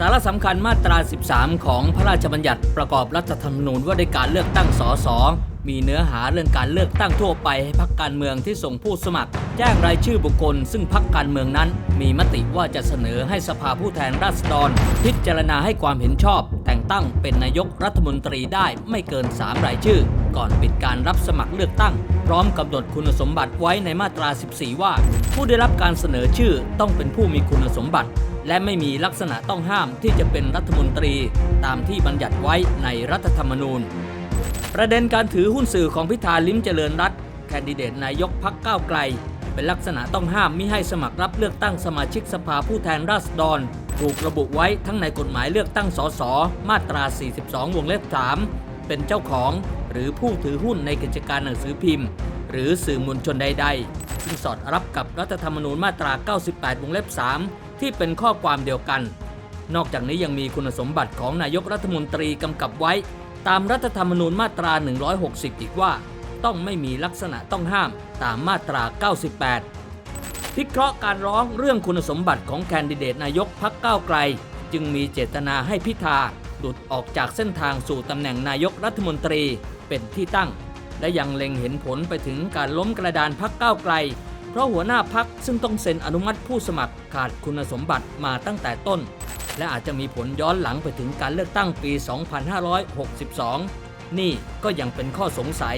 สาระสำคัญมาตรา 13 ของพระราชบัญญัติประกอบรัฐธรรมนูญว่าด้วยการเลือกตั้งสสมีเนื้อหาเรื่องการเลือกตั้งทั่วไปให้พักการเมืองที่ส่งผู้สมัคร แจ้งรายชื่อบุคคล ซึ่งพักการเมืองนั้น มีมติว่าจะเสนอให้สภาผู้แทนราษฎร พิจารณาให้ความเห็นชอบ แต่งตั้งเป็นนายกรัฐมนตรีได้ไม่เกิน 3 รายชื่อ ก่อนปิดการรับสมัครเลือกตั้ง พร้อมกำหนดคุณสมบัติไว้ในมาตรา 14 ว่า ผู้ได้รับการเสนอชื่อต้องเป็นผู้มีคุณสมบัติ และไม่มีลักษณะต้องห้ามที่จะเป็นรัฐมนตรีตามที่บัญญัติไว้ในรัฐธรรมนูญ ประเด็นการถือหุ้นสื่อของพิธาลิ้มเจริญรัตแคนดิเดตนายกพักก้าวไกล เป็นลักษณะต้องห้ามมิให้สมัครรับเลือกตั้งสมาชิกสภาผู้แทนราษฎร ถูกระบุไว้ทั้งในกฎหมายเลือกตั้งสสมาตรา 42 วงเล็บ 3 เป็นเจ้าของหรือผู้ถือหุ้นในกิจการหนังสือพิมพ์ หรือสื่อมวลชนใด ๆ ซึ่งสอดรับกับรัฐธรรมนูญมาตรา 98 วงเล็บ 3 ที่เป็นข้อความเดียวกัน นอกจากนี้ยังมีคุณสมบัติของนายกรัฐมนตรีกำกับไว้ ตามรัฐธรรมนูญมาตรา 160 อีกว่า ต้องไม่มีลักษณะต้องห้ามตามมาตรา 98 พิเคราะห์การร้องเรื่องคุณสมบัติของแคนดิเดตนายกพักก้าวไกล จึงมีเจตนาให้พิธาหลุดออกจากเส้นทางสู่ตำแหน่งนายกรัฐมนตรีเป็นที่ตั้ง และยังเล็งเห็นผลไปถึงการล้มกระดานพักก้าวไกล ราะหัวหน้าพักซึ่งต้องเซ็นอนุมัติผู้สมัครขาดคุณสมบัติมาตั้งแต่ต้น และอาจจะมีผลย้อนหลังไปถึงการเลือกตั้งปี 2562 นี่ก็ยังเป็นข้อสงสัย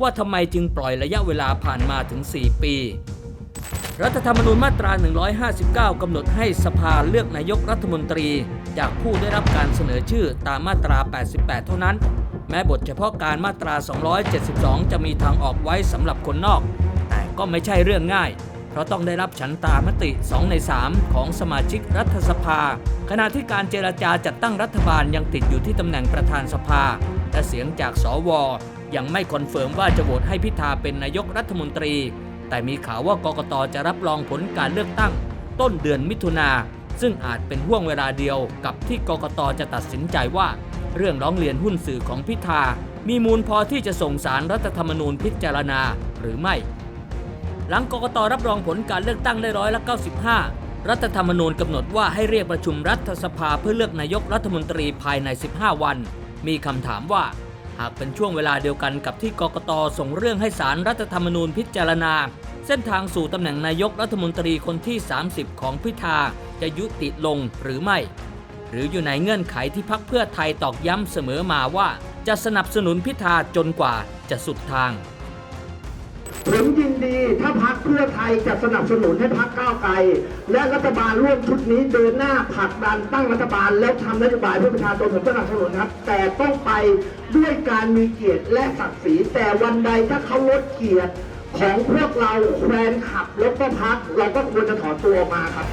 ว่าทำไมจึงปล่อยระยะเวลาผ่านมาถึง 4 ปี รัฐธรรมนูญมาตรา 159 กำหนดให้สภาเลือกนายกรัฐมนตรี จากผู้ได้รับการเสนอชื่อตามมาตรา 88 เท่านั้น แม้บทเฉพาะการมาตรา 272 จะมีทางออกไว้สำหรับคนนอก ก็ไม่ใช่เรื่องง่าย เพราะต้องได้รับฉันตามติ 2 ใน 3 ของสมาชิกรัฐสภา ขณะที่การเจรจาจัดตั้งรัฐบาลยังติดอยู่ที่ตำแหน่งประธานสภา และเสียงจากสวยังไม่คอนเฟิร์มว่าจะโหวตให้พิธาเป็นนายกรัฐมนตรี แต่มีข่าวว่ากกตจะรับรองผลการเลือกตั้ง ต้นเดือนมิถุนาซึ่งอาจเป็นห่วงเวลาเดียวกับที่กกตจะตัดสินใจว่า เรื่องร้องเรียนหุ้นสื่อของพิธา มีมูลพอที่จะส่งสารรัฐธรรมนูญพิจารณาหรือไม่ หลังกกตรับรองผลการเลือกตั้งได้ร้อยละ 95 รัฐธรรมนูญกำหนดว่าให้เรียกประชุมรัฐสภาเพื่อเลือกนายกรัฐมนตรีภายใน 15 วัน มีคำถามว่า หากเป็นช่วงเวลาเดียวกันกับที่กกตส่งเรื่องให้สารรัฐธรรมนูญพิจารณา เส้นทางสู่ตำแหน่งนายกรัฐมนตรีคนที่ 30 ของพิธาจะยุติลงหรือไม่ หรืออยู่ในเงื่อนไขที่พักเพื่อไทยตอกย้ำเสมอมาว่า จะสนับสนุนพิธาจนกว่าจะสุดทาง ผมยินดีถ้าพักเพื่อไทยจะสนับสนุนให้พักก้าวไกล และรัฐบาลร่วมชุดนี้เดินหน้าผลักดันตั้งรัฐบาล แล้วทำนโยบายเพื่อประชาชนผมสนับสนุนครับ แต่ต้องไปด้วยการมีเกียรติและศักดิ์ศรีแต่วันใดถ้าเขาลดเกียรติของพวกเราแฟนขับแล้วก็พักเราก็ควรจะถอนตัวออกมาครับ